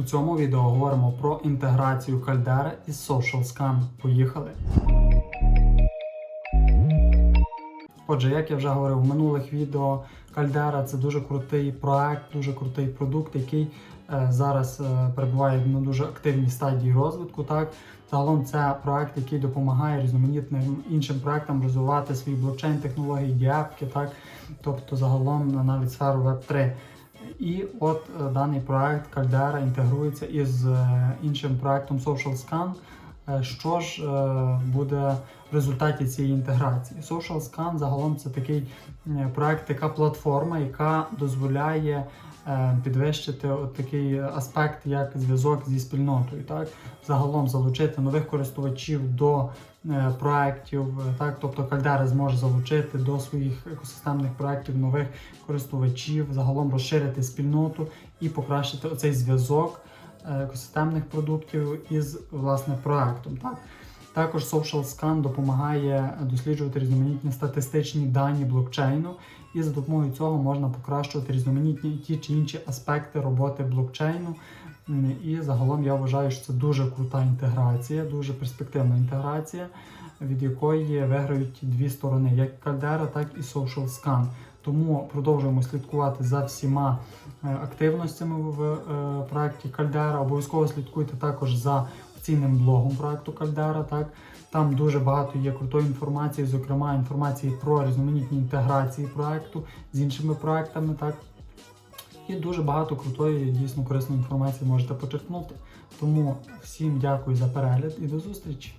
У цьому відео говоримо про інтеграцію Caldera із Social Scan. Поїхали! Отже, як я вже говорив в минулих відео, Caldera це дуже крутий проект, дуже крутий продукт, який е, зараз е, перебуває на дуже активній стадії розвитку. Так, загалом це проект, який допомагає різноманітним іншим проектам розвивати свої блокчейн технології, діапки, так, тобто загалом навіть сферу Web 3. І от е, даний проект Caldera інтегрується із е, іншим проектом Social Scan. Е, Що ж е, буде в результаті цієї інтеграції? Social Scan загалом це такий е, проект, така платформа, яка дозволяє е, підвищити от такий аспект, як зв'язок зі спільнотою. Так? Загалом залучити нових користувачів до е, проєктів. е, Так? Тобто Caldera зможе залучити до своїх екосистемних проєктів нових користувачів, загалом розширити спільноту і покращити оцей зв'язок е, екосистемних продуктів із власне проектом. Так? Також Social Scan допомагає досліджувати різноманітні статистичні дані блокчейну, і за допомогою цього можна покращувати різноманітні ті чи інші аспекти роботи блокчейну. І загалом я вважаю, що це дуже крута інтеграція, дуже перспективна інтеграція, від якої виграють дві сторони, як Caldera, так і Social Scan. Тому продовжуємо слідкувати за всіма е, активностями в е, проєкті Кальдера. Обов'язково слідкуйте також за офіційним блогом проєкту Кальдера. Так там дуже багато є крутої інформації, зокрема інформації про різноманітні інтеграції проєкту з іншими проектами. Так і дуже багато крутої, дійсно корисної інформації можете почерпнути. Тому всім дякую за перегляд і до зустрічі!